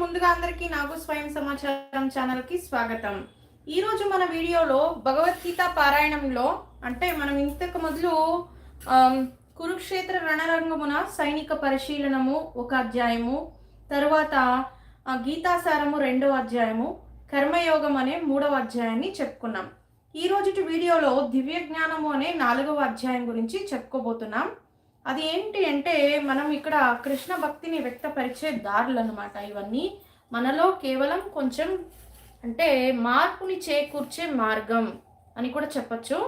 ముందుగా అందరికీ నాకు స్వయం సమాచారం ఛానల్కి స్వాగతం. ఈ రోజు మన వీడియోలో భగవద్గీత పారాయణంలో అంటే మనం ఇంతకు మొదలు కురుక్షేత్ర రణరంగమున సైనిక పరిశీలనము ఒక అధ్యాయము తర్వాత గీతాసారము రెండవ అధ్యాయము కర్మయోగం అనే మూడవ అధ్యాయాన్ని చెప్పుకున్నాం. ఈ రోజు వీడియోలో దివ్య జ్ఞానము అనే నాలుగవ అధ్యాయం గురించి చెప్పుకోబోతున్నాం. అది ఏంటి అంటే మనం ఇక్కడ కృష్ణ భక్తిని వ్యక్తపరిచే దారులు అనమాట ఇవన్నీ. మనలో కేవలం కొంచెం అంటే మార్పుని చేకూర్చే మార్గం అని కూడా చెప్పచ్చు.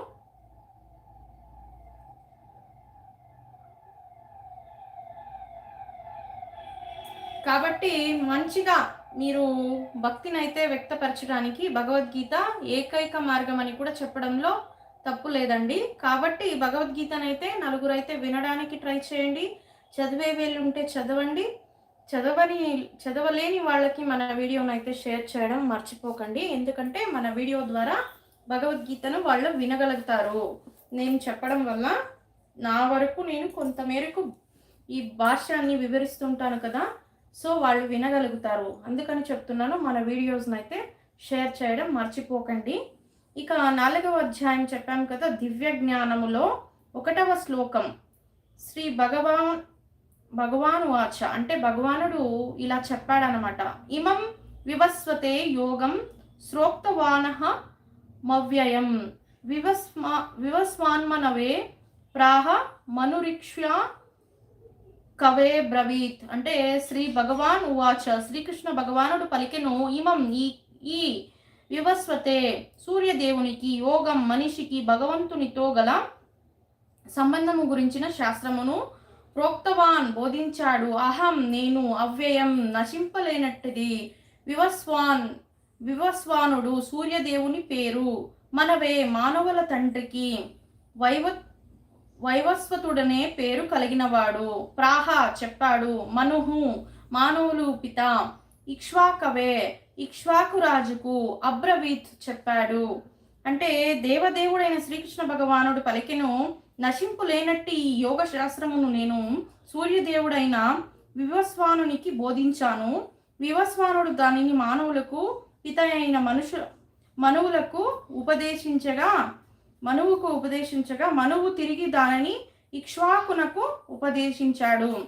కాబట్టి మంచిగా మీరు భక్తిని అయితే వ్యక్తపరచడానికి భగవద్గీత ఏకైక మార్గం అని కూడా చెప్పడంలో తప్పు లేదండి. కాబట్టి భగవద్గీతనైతే నలుగురు అయితే వినడానికి ట్రై చేయండి. చదివే వేళ్ళు ఉంటే చదవండి. చదవని చదవలేని వాళ్ళకి మన వీడియోను అయితే షేర్ చేయడం మర్చిపోకండి. ఎందుకంటే మన వీడియో ద్వారా భగవద్గీతను వాళ్ళు వినగలుగుతారు. నేను చెప్పడం వల్ల నా వరకు నేను కొంతమేరకు ఈ భాషని వివరిస్తుంటాను కదా. సో వాళ్ళు వినగలుగుతారు. అందుకని చెప్తున్నాను మన వీడియోస్ని అయితే షేర్ చేయడం మర్చిపోకండి. ఇక నాలుగవ అధ్యాయం చెప్పాను కదా దివ్య జ్ఞానములో ఒకటవ శ్లోకం. శ్రీ భగవాన్ భగవాను వాచ అంటే భగవానుడు ఇలా చెప్పాడనమాట ఇమం వివస్వతే యోగం శ్రోక్తవాన మవ్యయం. వివస్మా వివస్వాన్మనవే ప్రాహ మనురిక్ష్య కవే బ్రవీత్. అంటే శ్రీ భగవాన్ ఉవాచ శ్రీకృష్ణ భగవానుడు పలికెను ఇమం ఈ ఈ వివస్వతే. సూర్యదేవునికి యోగం మనిషికి భగవంతునితో గల సంబంధము గురించిన శాస్త్రమును ప్రోక్తవాన్ బోధించాడు. అహం నేను అవ్యయం నశింపలేనట్టుది. వివస్వాన్ వివస్వానుడు సూర్యదేవుని పేరు. మనవే మానవుల తండ్రికి వైవ వైవస్వతుడనే పేరు కలిగినవాడు. ప్రాహ చెప్పాడు మనుహు మానవులు పిత ఇక్ష్వాకవే. ఇక్ష్వాకు రాజుకు అబ్రవీత్ చెప్పాడు. అంటే దేవదేవుడైన శ్రీకృష్ణ భగవానుడు పలికెను నశింపు లేనట్టి ఈ యోగ శాస్త్రమును నేను సూర్యదేవుడైన వివస్వానునికి బోధించాను. వివస్వానుడు దానిని మానవులకు పిత అయిన మనుషు మనువులకు ఉపదేశించగా మనువుకు ఉపదేశించగా మనువు తిరిగి దానిని ఇక్ష్వాకునకు ఉపదేశించాడు.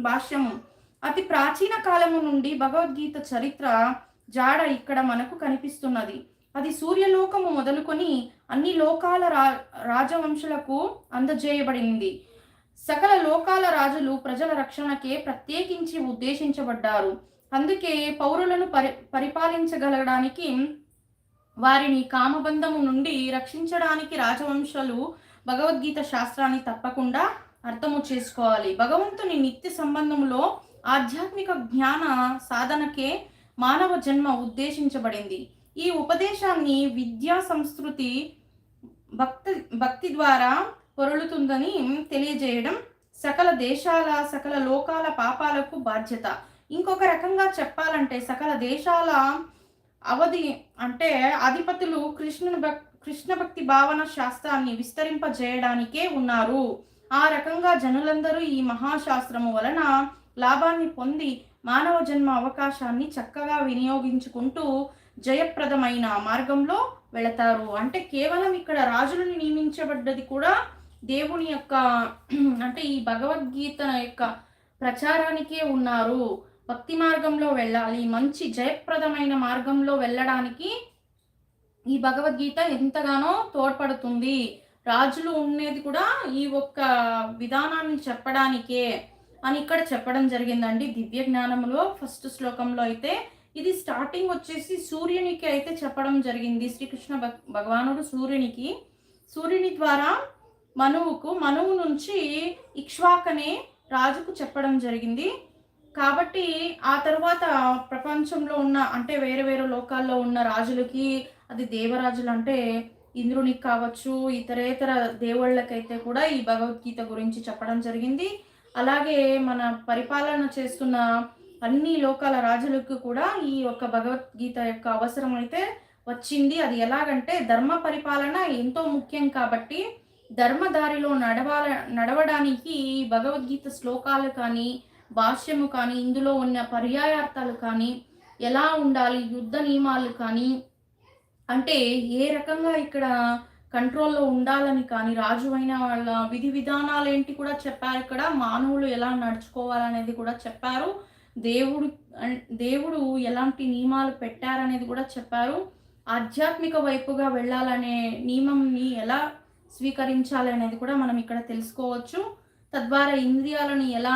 భాష్యము. అతి ప్రాచీన కాలము నుండి భగవద్గీత చరిత్ర జాడ ఇక్కడ మనకు కనిపిస్తున్నది. అది సూర్యలోకము మొదలుకొని అన్ని లోకాల రా రాజవంశులకు అందజేయబడింది. సకల లోకాల రాజులు ప్రజల రక్షణకే ప్రత్యేకించి ఉద్దేశించబడ్డారు. అందుకే పౌరులను పరి పరిపాలించగలగడానికి వారిని కామబంధము నుండి రక్షించడానికి రాజవంశాలు భగవద్గీత శాస్త్రాన్ని తప్పకుండా అర్థము చేసుకోవాలి. భగవంతుని నిత్య సంబంధంలో ఆధ్యాత్మిక జ్ఞాన సాధనకే మానవ జన్మ ఉద్దేశించబడింది. ఈ ఉపదేశాన్ని విద్యా సంస్కృతి భక్తి భక్తి ద్వారా పొరలుతుందని తెలియజేయడం సకల దేశాల సకల లోకాల పాపాలకు బాధ్యత. ఇంకొక రకంగా చెప్పాలంటే సకల దేశాల అవధి అంటే అధిపతులు కృష్ణుని భక్ కృష్ణ భక్తి భావన శాస్త్రాన్ని విస్తరింపజేయడానికే ఉన్నారు. ఆ రకంగా జనులందరూ ఈ మహాశాస్త్రము వలన లాభాన్ని పొంది మానవ జన్మ అవకాశాన్ని చక్కగా వినియోగించుకుంటూ జయప్రదమైన మార్గంలో వెళతారు. అంటే కేవలం ఇక్కడ రాజులను నియమించబడ్డది కూడా దేవుని యొక్క అంటే ఈ భగవద్గీత యొక్క ప్రచారానికే ఉన్నారు. భక్తి మార్గంలో వెళ్ళాలి మంచి జయప్రదమైన మార్గంలో వెళ్ళడానికి ఈ భగవద్గీత ఎంతగానో తోడ్పడుతుంది. రాజులు ఉండేది కూడా ఈ ఒక్క విధానాన్ని చెప్పడానికే. అని ఇక్కడ చెప్పడం జరిగిందండి. దివ్య జ్ఞానంలో ఫస్ట్ శ్లోకంలో అయితే ఇది స్టార్టింగ్ వచ్చేసి సూర్యునికి అయితే చెప్పడం జరిగింది. శ్రీకృష్ణ భగ్ భగవానుడు సూర్యునికి. సూర్యుని ద్వారా మనువుకు మనువు నుంచి ఇక్ష్వాకనే రాజుకు చెప్పడం జరిగింది. కాబట్టి ఆ తర్వాత ప్రపంచంలో ఉన్న అంటే వేరే వేరే లోకాల్లో ఉన్న రాజులకి అది దేవరాజులు అంటే ఇంద్రునికి కావచ్చు ఇతరేతర దేవుళ్ళకైతే కూడా ఈ భగవద్గీత గురించి చెప్పడం జరిగింది. అలాగే మన పరిపాలన చేస్తున్న అన్ని లోకాల రాజులకు కూడా ఈ యొక్క భగవద్గీత యొక్క అవసరం అయితే వచ్చింది. అది ఎలాగంటే ధర్మ పరిపాలన ఎంతో ముఖ్యం కాబట్టి ధర్మదారిలో నడవాల నడవడానికి భగవద్గీత శ్లోకాలు కానీ భాష్యము కానీ ఇందులో ఉన్న పర్యాయార్థాలు కానీ ఎలా ఉండాలి యుద్ధ నియమాలు కానీ అంటే ఏ రకంగా ఇక్కడ కంట్రోల్లో ఉండాలని కానీ రాజువైన వాళ్ళ విధి విధానాలు ఏంటి కూడా చెప్పారు ఇక్కడ. మానవులు ఎలా నడుచుకోవాలనేది కూడా చెప్పారు. దేవుడు దేవుడు ఎలాంటి నియమాలు పెట్టారనేది కూడా చెప్పారు. ఆధ్యాత్మిక వైపుగా వెళ్ళాలనే నియమంని ఎలా స్వీకరించాలి అనేది కూడా మనం ఇక్కడ తెలుసుకోవచ్చు. తద్వారా ఇంద్రియాలను ఎలా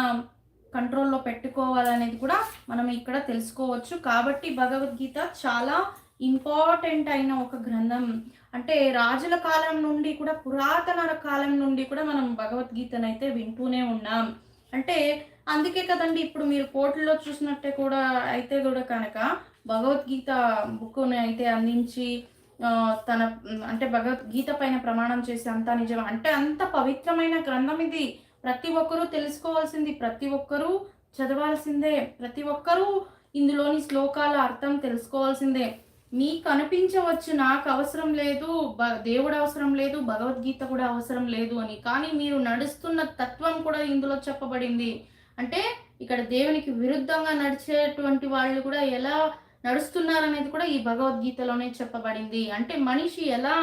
కంట్రోల్లో పెట్టుకోవాలనేది కూడా మనం ఇక్కడ తెలుసుకోవచ్చు. కాబట్టి భగవద్గీత చాలా ఇంపార్టెంట్ అయిన ఒక గ్రంథం. అంటే రాజుల కాలం నుండి కూడా పురాతన కాలం నుండి కూడా మనం భగవద్గీతనైతే వింటూనే ఉన్నాం. అంటే అందుకే కదండి ఇప్పుడు మీరు కోర్టులో చూసినట్టే కూడా అయితే కూడా కనుక భగవద్గీత బుక్ని అయితే అందించి తన అంటే భగవద్గీత పైన ప్రమాణం చేసి అంతా నిజం అంటే అంత పవిత్రమైన గ్రంథం ఇది. ప్రతి ఒక్కరూ తెలుసుకోవాల్సింది ప్రతి ఒక్కరూ చదవాల్సిందే. ప్రతి ఒక్కరూ ఇందులోని శ్లోకాల అర్థం తెలుసుకోవాల్సిందే. మీకు అనిపించవచ్చు నాకు అవసరం లేదు దేవుడు అవసరం లేదు భగవద్గీత కూడా అవసరం లేదు అని. కానీ మీరు నడుస్తున్న తత్వం కూడా ఇందులో చెప్పబడింది. అంటే ఇక్కడ దేవునికి విరుద్ధంగా నడిచేటువంటి వాళ్ళు కూడా ఎలా నడుస్తున్నారనేది కూడా ఈ భగవద్గీతలోనే చెప్పబడింది. అంటే మనిషి ఎలా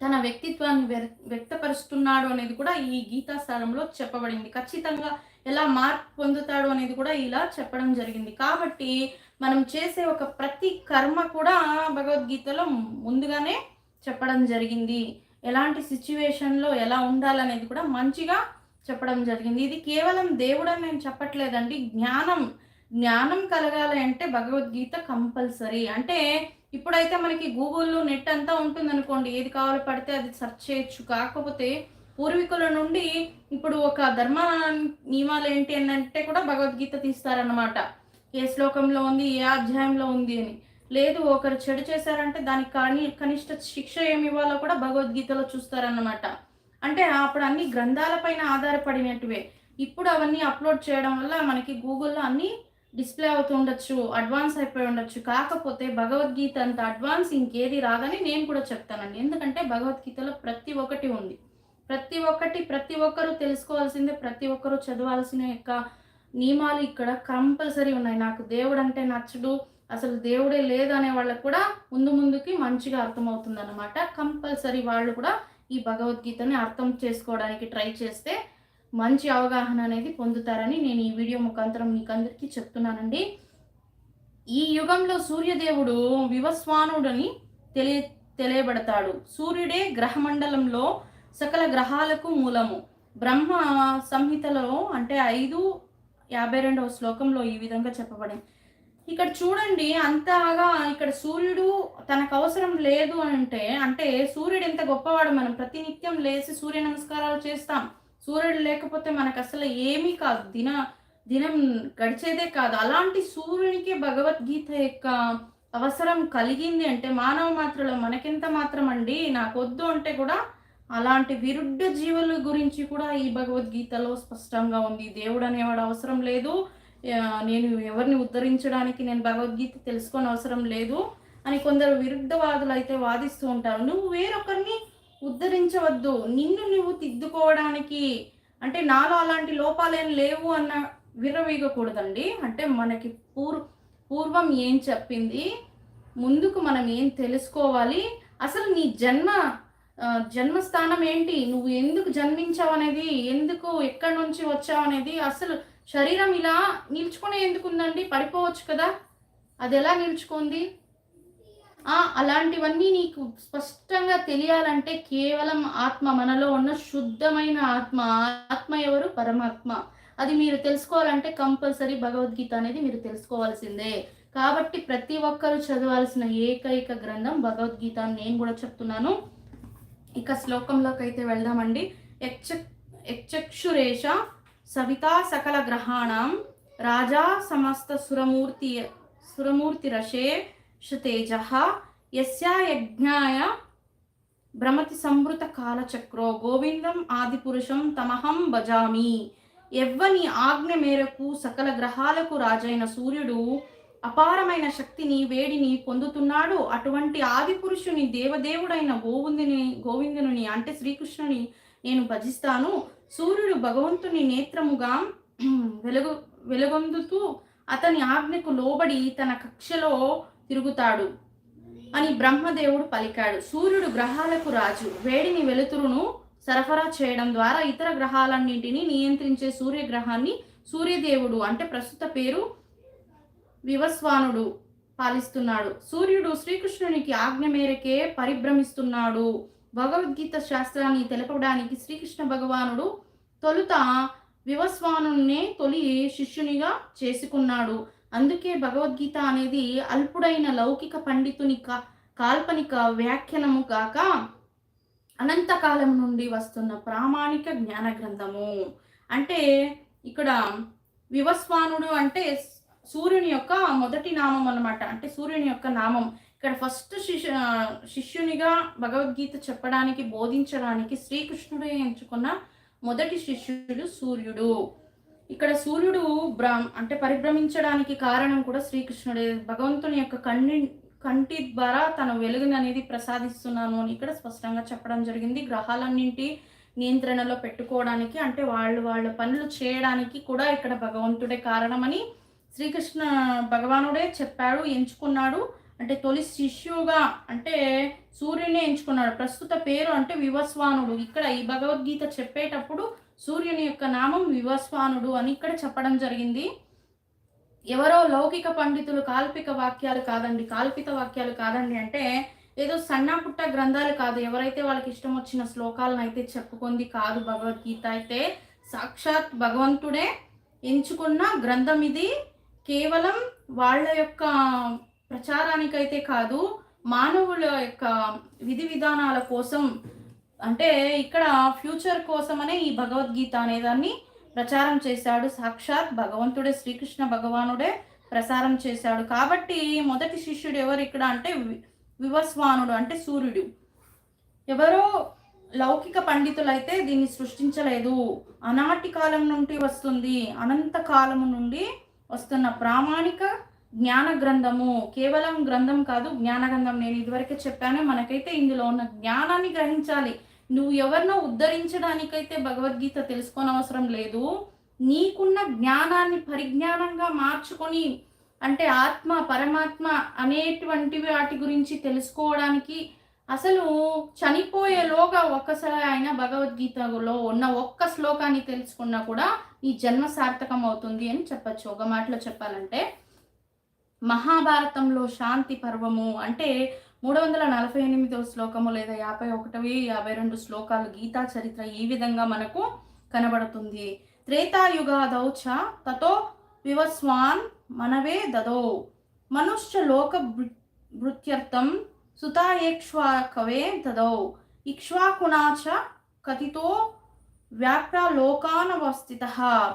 తన వ్యక్తిత్వాన్ని వ్యక్తపరుస్తున్నాడు అనేది కూడా ఈ గీతాసారంలో చెప్పబడింది. ఖచ్చితంగా ఎలా మార్పు పొందుతాడు అనేది కూడా ఇలా చెప్పడం జరిగింది. కాబట్టి మనం చేసే ఒక ప్రతి కర్మ కూడా భగవద్గీతలో ముందుగానే చెప్పడం జరిగింది. ఎలాంటి సిచ్యువేషన్లో ఎలా ఉండాలనేది కూడా మంచిగా చెప్పడం జరిగింది. ఇది కేవలం దేవుడని నేను చెప్పట్లేదండి. జ్ఞానం జ్ఞానం కలగాలి అంటే భగవద్గీత కంపల్సరీ. అంటే ఇప్పుడైతే మనకి గూగుల్లో నెట్ అంతా ఉంటుంది అనుకోండి ఏది కావాలో పడితే అది సెర్చ్ చేయొచ్చు. కాకపోతే పూర్వీకుల నుండి ఇప్పుడు ఒక ధర్మ నియమాలు ఏంటి అని అంటే కూడా భగవద్గీత తీస్తారనమాట ఏ శ్లోకంలో ఉంది ఏ అధ్యాయంలో ఉంది అని. లేదు ఒకరు చెడు చేశారంటే దానికి కానీ కనిష్ట శిక్ష ఏమి ఇవ్వాలో కూడా భగవద్గీతలో చూస్తారన్నమాట. అంటే అప్పుడు అన్ని గ్రంథాలపైన ఆధారపడినట్టువే. ఇప్పుడు అవన్నీ అప్లోడ్ చేయడం వల్ల మనకి గూగుల్లో అన్నీ డిస్ప్లే అవుతూ ఉండొచ్చు అడ్వాన్స్ అయిపోయి ఉండొచ్చు. కాకపోతే భగవద్గీత అంత అడ్వాన్స్ ఇంకేది రాదని నేను కూడా చెప్తానండి. ఎందుకంటే భగవద్గీతలో ప్రతి ఒక్కటి ఉంది. ప్రతి ఒక్కటి ప్రతి ఒక్కరూ తెలుసుకోవాల్సిందే ప్రతి ఒక్కరూ చదవాల్సిన యొక్క నియమాలు ఇక్కడ కంపల్సరీ ఉన్నాయి. నాకు దేవుడు అంటే నచ్చడు అసలు దేవుడే లేదు అనే వాళ్ళకు కూడా ముందు ముందుకి మంచిగా అర్థమవుతుంది అనమాట కంపల్సరీ వాళ్ళు కూడా ఈ భగవద్గీతని అర్థం చేసుకోవడానికి ట్రై చేస్తే మంచి అవగాహన అనేది పొందుతారని నేను ఈ వీడియో ముఖాంతరం మీకు అందరికీ చెప్తున్నానండి. ఈ యుగంలో సూర్యదేవుడు వివస్వానుడని తెలియ తెలియబడతాడు. సూర్యుడే గ్రహమండలంలో సకల గ్రహాలకు మూలము. బ్రహ్మ సంహితలో అంటే ఐదు యాభై రెండవ శ్లోకంలో ఈ విధంగా చెప్పబడింది. ఇక్కడ చూడండి అంతగా ఇక్కడ సూర్యుడు తనకు అవసరం లేదు అంటే అంటే సూర్యుడు ఎంత గొప్పవాడు మనం ప్రతినిత్యం లేచి సూర్య నమస్కారాలు చేస్తాం. సూర్యుడు లేకపోతే మనకు అసలు ఏమీ కాదు. దిన దినం గడిచేదే కాదు. అలాంటి సూర్యునికి భగవద్గీత యొక్క అవసరం కలిగింది అంటే మానవ మాత్రలో మనకెంత మాత్రం అండి నాకు వద్దు అంటే కూడా అలాంటి విరుద్ధ జీవుల గురించి కూడా ఈ భగవద్గీతలో స్పష్టంగా ఉంది. దేవుడు అనేవాడు అవసరం లేదు. నేను ఎవరిని ఉద్ధరించడానికి నేను భగవద్గీత తెలుసుకొని అవసరం లేదు అని కొందరు విరుద్ధవాదులు అయితే వాదిస్తూ ఉంటారు. నువ్వు వేరొకరిని ఉద్ధరించవద్దు. నిన్ను నువ్వు తిద్దుకోవడానికి అంటే నాలో అలాంటి లోపాలేం లేవు అన్న విర్రవీగకూడదండి. అంటే మనకి పూర్ పూర్వం ఏం చెప్పింది? ముందుకు మనం ఏం తెలుసుకోవాలి? అసలు నీ జన్మ జన్మస్థానం ఏంటి? నువ్వు ఎందుకు జన్మించావు అనేది ఎందుకు ఎక్కడి నుంచి వచ్చావు అనేది అసలు శరీరం ఇలా నిల్చుకునే ఎందుకు ఉందండి? పడిపోవచ్చు కదా. అది ఎలా నిల్చుకుంది? అలాంటివన్నీ నీకు స్పష్టంగా తెలియాలంటే కేవలం ఆత్మ మనలో ఉన్న శుద్ధమైన ఆత్మ. ఆత్మ ఎవరు? పరమాత్మ. అది మీరు తెలుసుకోవాలంటే కంపల్సరీ భగవద్గీత అనేది మీరు తెలుసుకోవాల్సిందే. కాబట్టి ప్రతి ఒక్కరు చదవాల్సిన ఏకైక గ్రంథం భగవద్గీత అని నేను కూడా చెప్తున్నాను. ఇక శ్లోకంలోకి అయితే వెళ్దామండి. యక్ష యక్షురేష సవితా సకల గ్రహాణం రాజా సమస్త సురమూర్తి సురమూర్తి రషే తేజ యజ్ఞాయ భ్రమతి సంవృత కాలచక్రో గోవిందం ఆదిపురుషం తమహం భజామి. ఎవ్వని ఆజ్ఞ మేరకు సకల గ్రహాలకు రాజైన సూర్యుడు అపారమైన శక్తిని వేడిని పొందుతున్నాడు. అటువంటి ఆది పురుషుని దేవదేవుడైన గోవిందుని గోవిందుని అంటే శ్రీకృష్ణుని నేను భజిస్తాను. సూర్యుడు భగవంతుని నేత్రముగా వెలుగు వెలుగొందుతూ అతని ఆజ్ఞకు లోబడి తన కక్షలో తిరుగుతాడు అని బ్రహ్మదేవుడు పలికాడు. సూర్యుడు గ్రహాలకు రాజు. వేడిని వెలుతురును సరఫరా చేయడం ద్వారా ఇతర గ్రహాలన్నింటినీ నియంత్రించే సూర్యగ్రహాన్ని సూర్యదేవుడు అంటే ప్రస్తుత పేరు వివస్వానుడు పాలిస్తున్నాడు. సూర్యుడు శ్రీకృష్ణునికి ఆజ్ఞ మేరకే పరిభ్రమిస్తున్నాడు. భగవద్గీత శాస్త్రాన్ని తెలపడానికి శ్రీకృష్ణ భగవానుడు తొలుత వివస్వానునే తొలి శిష్యునిగా చేసుకున్నాడు. అందుకే భగవద్గీత అనేది అల్పుడైన లౌకిక పండితుని కా కాల్పనిక వ్యాఖ్యానము కాక అనంతకాలం నుండి వస్తున్న ప్రామాణిక జ్ఞాన గ్రంథము అంటే ఇక్కడ వివస్వానుడు అంటే సూర్యుని యొక్క మొదటి నామం అనమాట అంటే సూర్యుని యొక్క నామం. ఇక్కడ ఫస్ట్ శిష్యు శిష్యునిగా భగవద్గీత చెప్పడానికి బోధించడానికి శ్రీకృష్ణుడే ఎంచుకున్న మొదటి శిష్యుడు సూర్యుడు. ఇక్కడ సూర్యుడు బ్రామ్ అంటే పరిభ్రమించడానికి కారణం కూడా శ్రీకృష్ణుడే. భగవంతుని యొక్క కన్ని కంటి ద్వారా తన వెలుగుని అనేది ప్రసాదిస్తున్నాను అని ఇక్కడ స్పష్టంగా చెప్పడం జరిగింది. గ్రహాలన్నింటి నియంత్రణలో పెట్టుకోవడానికి అంటే వాళ్ళు వాళ్ళ పనులు చేయడానికి కూడా ఇక్కడ భగవంతుడే కారణమని శ్రీకృష్ణ భగవానుడే చెప్పాడు ఎంచుకున్నాడు. అంటే తొలి శిష్యుగా అంటే సూర్యుని ఎంచుకున్నాడు. ప్రస్తుత పేరు అంటే వివస్వానుడు. ఇక్కడ ఈ భగవద్గీత చెప్పేటప్పుడు సూర్యుని యొక్క నామం వివస్వానుడు అని ఇక్కడ చెప్పడం జరిగింది. ఎవరో లౌకిక పండితులు కాల్పిక వాక్యాలు కాదండి. కాల్పిత వాక్యాలు కాదండి అంటే ఏదో సన్న పుట్ట గ్రంథాలు కాదు. ఎవరైతే వాళ్ళకి ఇష్టం వచ్చిన శ్లోకాలను అయితే చెప్పుకుంది కాదు భగవద్గీత. అయితే సాక్షాత్ భగవంతుడే ఎంచుకున్న గ్రంథం ఇది. కేవలం వాళ్ళ యొక్క ప్రచారానికైతే కాదు మానవుల యొక్క విధి విధానాల కోసం అంటే ఇక్కడ ఫ్యూచర్ కోసమనే ఈ భగవద్గీత అనేదాన్ని ప్రచారం చేశాడు. సాక్షాత్ భగవంతుడే శ్రీకృష్ణ భగవానుడే ప్రసారం చేశాడు. కాబట్టి మొదటి శిష్యుడు ఎవరు ఇక్కడ అంటే వివస్వానుడు అంటే సూర్యుడు. ఎవరో లౌకిక పండితులైతే దీన్ని సృష్టించలేదు. అనాటి కాలం నుండి వస్తుంది అనంత కాలము నుండి వస్తున్న ప్రామాణిక జ్ఞాన గ్రంథము. కేవలం గ్రంథం కాదు జ్ఞాన గ్రంథం. నేను ఇదివరకే చెప్పాను మనకైతే ఇందులో ఉన్న జ్ఞానాన్ని గ్రహించాలి. నువ్వు ఎవరినో ఉద్ధరించడానికైతే భగవద్గీత తెలుసుకోనవసరం లేదు. నీకున్న జ్ఞానాన్ని పరిజ్ఞానంగా మార్చుకొని అంటే ఆత్మ పరమాత్మ అనేటువంటి వాటి గురించి తెలుసుకోవడానికి అసలు చనిపోయేలోగా ఒక్కసారి అయినా భగవద్గీతలో ఉన్న ఒక్క శ్లోకాన్ని తెలుసుకున్నా కూడా ఈ జన్మ సార్థకం అవుతుంది అని చెప్పచ్చు. ఒక మాటలో చెప్పాలంటే మహాభారతంలో శాంతి పర్వము అంటే మూడు వందల నలభై ఎనిమిదవ శ్లోకము లేదా యాభై ఒకటవి యాభై రెండు శ్లోకాలు గీతా చరిత్ర ఈ విధంగా మనకు కనబడుతుంది. త్రేతాయుగాదౌచ చ తతో వివస్వాన్ మనవే దదో. మనుష్య లోక భృత్యర్థం సుతాయేక్ష్వాకవే దదౌ. ఇక్ష్వాకుణాచ కథితో వ్యాప్రాలోకానవస్థిత.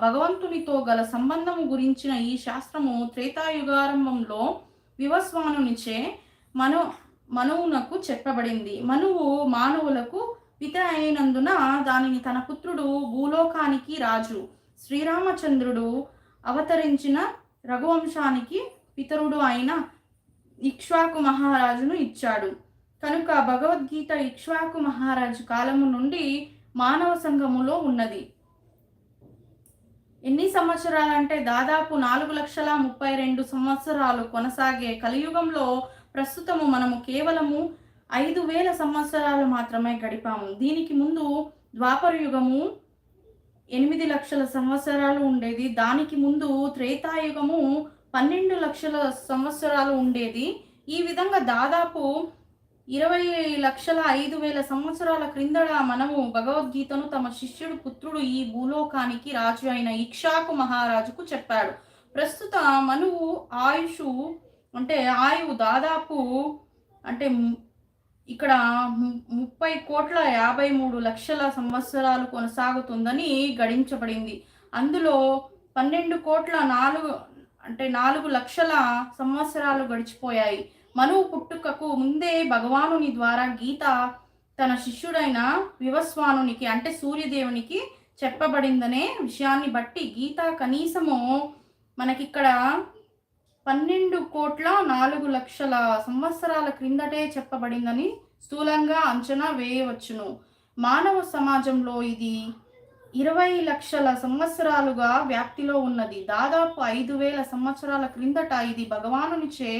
భగవంతునితో గల సంబంధము గురించిన ఈ శాస్త్రము త్రేతాయుగారంభంలో వివస్వానునిచే మను మనువునకు చెప్పబడింది. మనువు మానవులకు పిత అయినందున దానిని తన పుత్రుడు భూలోకానికి రాజు శ్రీరామచంద్రుడు అవతరించిన రఘువంశానికి పితరుడు అయిన ఇక్ష్వాకు మహారాజును ఇచ్చాడు. కనుక భగవద్గీత ఇక్ష్వాకు మహారాజు కాలము నుండి మానవ సంఘములో ఉన్నది. ఎన్ని సంవత్సరాలంటే దాదాపు నాలుగు లక్షల ముప్పై రెండు సంవత్సరాలు కొనసాగే కలియుగంలో ప్రస్తుతము మనము కేవలము ఐదు వేల సంవత్సరాలు మాత్రమే గడిపాము. దీనికి ముందు ద్వాపర యుగము ఎనిమిది లక్షల సంవత్సరాలు ఉండేది. దానికి ముందు త్రేతాయుగము పన్నెండు లక్షల సంవత్సరాలు ఉండేది. ఈ విధంగా దాదాపు ఇరవై లక్షల ఐదు వేల సంవత్సరాల క్రిందడ మనము భగవద్గీతను తమ శిష్యుడు పుత్రుడు ఈ భూలోకానికి రాజు అయిన ఇక్షాకు మహారాజుకు చెప్పాడు. ప్రస్తుత మనువు ఆయుషు అంటే ఆయువు దాదాపు అంటే ఇక్కడ ముప్పై కోట్ల యాభై మూడు లక్షల సంవత్సరాలు కొనసాగుతుందని గడించబడింది. అందులో పన్నెండు కోట్ల నాలుగు అంటే నాలుగు లక్షల సంవత్సరాలు గడిచిపోయాయి. మనువు పుట్టుకకు ముందే భగవానుని ద్వారా గీత తన శిష్యుడైన వివస్వానునికి అంటే సూర్యదేవునికి చెప్పబడిందనే విషయాన్ని బట్టి గీత కనీసము మనకిక్కడ పన్నెండు కోట్ల నాలుగు లక్షల సంవత్సరాల క్రిందటే చెప్పబడిందని స్థూలంగా అంచనా వేయవచ్చును. మానవ సమాజంలో ఇది ఇరవై లక్షల సంవత్సరాలుగా వ్యాప్తిలో ఉన్నది. దాదాపు ఐదు వేల సంవత్సరాల క్రిందట ఇది భగవానునిచే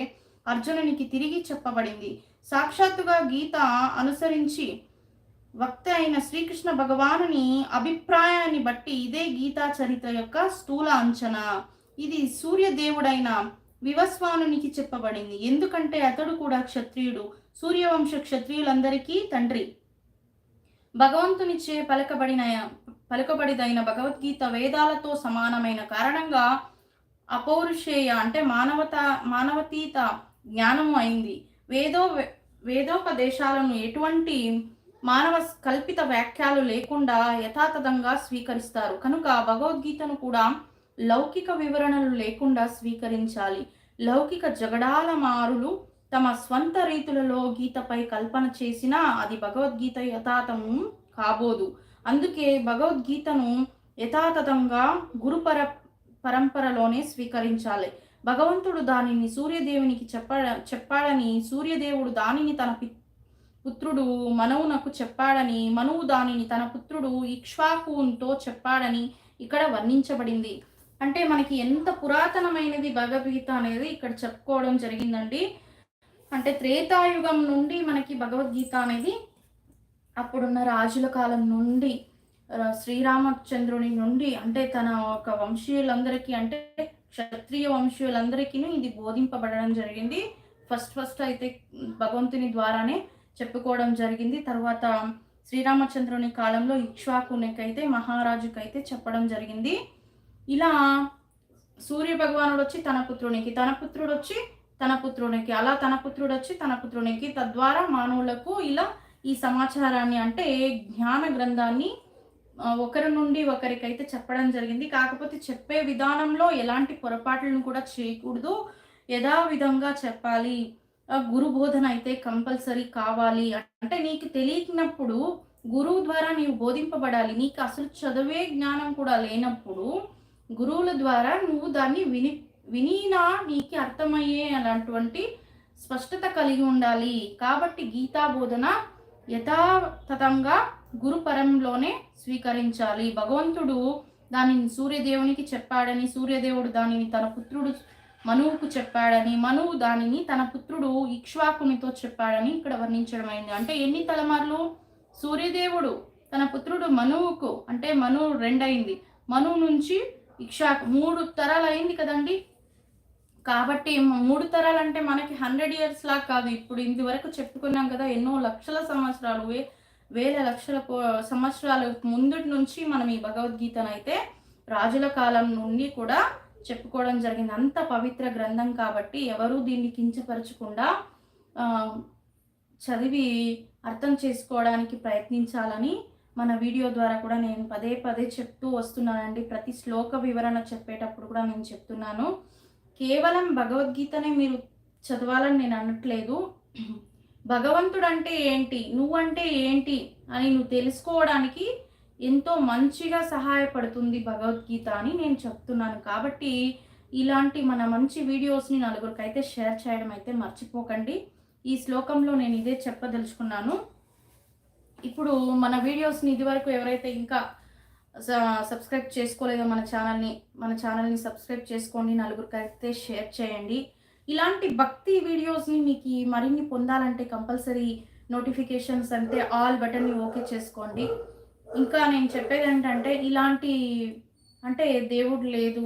అర్జునునికి తిరిగి చెప్పబడింది. సాక్షాత్తుగా గీత అనుసరించి వక్త అయిన శ్రీకృష్ణ భగవానుని అభిప్రాయాన్ని బట్టి ఇదే గీతా చరిత్ర యొక్క స్థూల అంచనా. ఇది సూర్యదేవుడైన వివస్వానునికి చెప్పబడింది. ఎందుకంటే అతడు కూడా క్షత్రియుడు. సూర్యవంశ క్షత్రియులందరికీ తండ్రి. భగవంతునిచే పలకబడిన పలుకబడిదైన భగవద్గీత వేదాలతో సమానమైన కారణంగా అపౌరుషేయ అంటే మానవత మానవతీత జ్ఞానము అయింది. వేదో వేదోపదేశాలను ఎటువంటి మానవ కల్పిత వ్యాఖ్యలు లేకుండా యథాతథంగా స్వీకరిస్తారు. కనుక భగవద్గీతను కూడా లౌకిక వివరణలు లేకుండా స్వీకరించాలి. లౌకిక జగడాల మారులు తమ స్వంత రీతులలో గీతపై కల్పన చేసినా అది భగవద్గీత యథాతము కాబోదు. అందుకే భగవద్గీతను యథాతథంగా గురుపర పరంపరలోనే స్వీకరించాలి. భగవంతుడు దానిని సూర్యదేవునికి చెప్ప చెప్పాడని సూర్యదేవుడు దానిని తన పుత్రుడు మనవునకు చెప్పాడని మనువు దానిని తన పుత్రుడు ఇక్ష్వాకుతో చెప్పాడని ఇక్కడ వర్ణించబడింది. అంటే మనకి ఎంత పురాతనమైనది భగవద్గీత అనేది ఇక్కడ చెప్పుకోవడం జరిగిందండి. అంటే త్రేతాయుగం నుండి మనకి భగవద్గీత అనేది అప్పుడున్న రాజుల కాలం నుండి శ్రీరామచంద్రుని నుండి అంటే తన ఒక వంశీయులందరికీ అంటే క్షత్రియ వంశీయులందరికీ ఇది బోధింపబడడం జరిగింది. ఫస్ట్ ఫస్ట్ అయితే భగవంతుని ద్వారానే చెప్పుకోవడం జరిగింది. తర్వాత శ్రీరామచంద్రుని కాలంలో ఇక్ష్వాకునికైతే మహారాజుకైతే చెప్పడం జరిగింది. ఇలా సూర్య భగవానుడు వచ్చి తన పుత్రునికి తన పుత్రుడు వచ్చి తన పుత్రునికి అలా తన పుత్రుడు వచ్చి తన పుత్రునికి తద్వారా మానవులకు ఇలా ఈ సమాచారాన్ని అంటే జ్ఞాన గ్రంథాన్ని ఒకరి నుండి ఒకరికైతే చెప్పడం జరిగింది. కాకపోతే చెప్పే విధానంలో ఎలాంటి పొరపాట్లను కూడా చేయకూడదు. యథావిధంగా చెప్పాలి. గురు బోధన అయితే కంపల్సరీ కావాలి. అంటే నీకు తెలియనప్పుడు గురువు ద్వారా నీవు బోధింపబడాలి. నీకు అసలు చదివే జ్ఞానం కూడా లేనప్పుడు గురువుల ద్వారా నువ్వు దాన్ని విని వినినా నీకు అర్థమయ్యే అలాంటి స్పష్టత కలిగి ఉండాలి. కాబట్టి గీతా బోధన యథాతథంగా గురుపరంలోనే స్వీకరించాలి. భగవంతుడు దానిని సూర్యదేవునికి చెప్పాడని సూర్యదేవుడు దానిని తన పుత్రుడు మనువుకు చెప్పాడని మనువు దానిని తన పుత్రుడు ఇక్ష్వాకునితో చెప్పాడని ఇక్కడ వర్ణించడమైంది. అంటే ఎన్ని తలమార్లు? సూర్యదేవుడు తన పుత్రుడు మనువుకు అంటే మనువు రెండైంది మనువు నుంచి ఇక్షాకు మూడు తరాలు అయింది కదండి? కాబట్టి మూడు తరాలు అంటే మనకి హండ్రెడ్ ఇయర్స్ లా కాదు. ఇప్పుడు ఇంతవరకు చెప్పుకున్నాం కదా ఎన్నో లక్షల సంవత్సరాలు వే వేల లక్షల సంవత్సరాల ముందుటి నుంచి మనం ఈ భగవద్గీతను అయితే రాజుల కాలం నుండి కూడా చెప్పుకోవడం జరిగింది. అంత పవిత్ర గ్రంథం కాబట్టి ఎవరూ దీన్ని కించపరచకుండా చదివి అర్థం చేసుకోవడానికి ప్రయత్నించాలని మన వీడియో ద్వారా కూడా నేను పదే పదే చెప్తూ వస్తున్నానండి. ప్రతి శ్లోక వివరణ చెప్పేటప్పుడు కూడా నేను చెప్తున్నాను. కేవలం భగవద్గీతనే మీరు చదవాలని నేను అనట్లేదు. భగవంతుడు అంటే ఏంటి? నువ్వు అంటే ఏంటి? అని నువ్వు తెలుసుకోవడానికి ఎంతో మంచిగా సహాయపడుతుంది భగవద్గీత అని నేను చెప్తున్నాను. కాబట్టి ఇలాంటి మన మంచి వీడియోస్ని నలుగురికి అయితే షేర్ చేయడం అయితే మర్చిపోకండి. ఈ శ్లోకంలో నేను ఇదే చెప్పదలుచుకున్నాను. ఇప్పుడు మన వీడియోస్ని ఇదివరకు ఎవరైతే ఇంకా సబ్స్క్రైబ్ చేసుకోలేదో మన ఛానల్ని? మన ఛానల్ని సబ్స్క్రైబ్ చేసుకోండి నలుగురికి అయితే షేర్ చేయండి. ఇలాంటి భక్తి వీడియోస్ని మీకు మరిన్ని పొందాలంటే కంపల్సరీ నోటిఫికేషన్స్ అంటే ఆల్ బటన్ని ఓకే చేసుకోండి. ఇంకా నేను చెప్పేది ఏంటంటే ఇలాంటి అంటే దేవుడు లేదు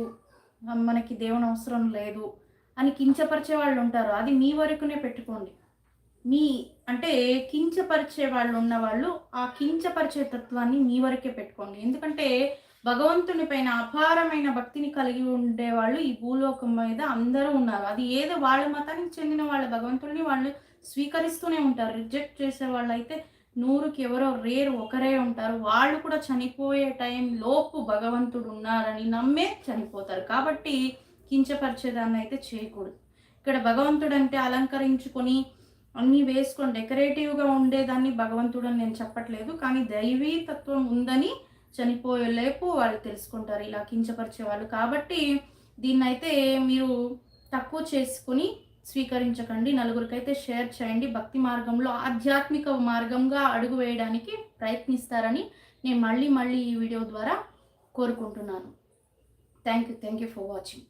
మనకి దేవుని అవసరం లేదు అని కించపరిచే వాళ్ళు ఉంటారు. అది మీ వరకునే పెట్టుకోండి. మీ అంటే కించపరిచే వాళ్ళు ఉన్న వాళ్ళు ఆ కించపరిచే తత్వాన్ని మీ వరకే పెట్టుకోండి. ఎందుకంటే భగవంతుని పైన అపారమైన భక్తిని కలిగి ఉండే వాళ్ళు ఈ భూలోకం మీద అందరూ ఉన్నారు. అది ఏదో వాళ్ళ మతానికి చెందిన వాళ్ళ భగవంతుడిని వాళ్ళు స్వీకరిస్తూనే ఉంటారు. రిజెక్ట్ చేసే వాళ్ళు అయితే నూరుకి ఎవరో రేరు ఒకరే ఉంటారు. వాళ్ళు కూడా చనిపోయే టైం లోపు భగవంతుడు ఉన్నారని నమ్మే చనిపోతారు. కాబట్టి కించపరిచేదాన్ని అయితే చేయకూడదు. ఇక్కడ భగవంతుడు అంటే అలంకరించుకొని అన్నీ వేసుకొని డెకరేటివ్గా ఉండేదాన్ని భగవంతుడు అని నేను చెప్పట్లేదు కానీ దైవీ తత్వం ఉందని చనిపోయే లేపు వాళ్ళు తెలుసుకుంటారు ఇలా కించపరిచే వాళ్ళు. కాబట్టి దీన్నైతే మీరు తక్కువ చేసుకుని స్వీకరించకండి నలుగురికైతే షేర్ చేయండి భక్తి మార్గంలో ఆధ్యాత్మిక మార్గంగా అడుగు వేయడానికి ప్రయత్నిస్తారని నేను మళ్ళీ మళ్ళీ ఈ వీడియో ద్వారా కోరుకుంటున్నాను. Thank you thank you for watching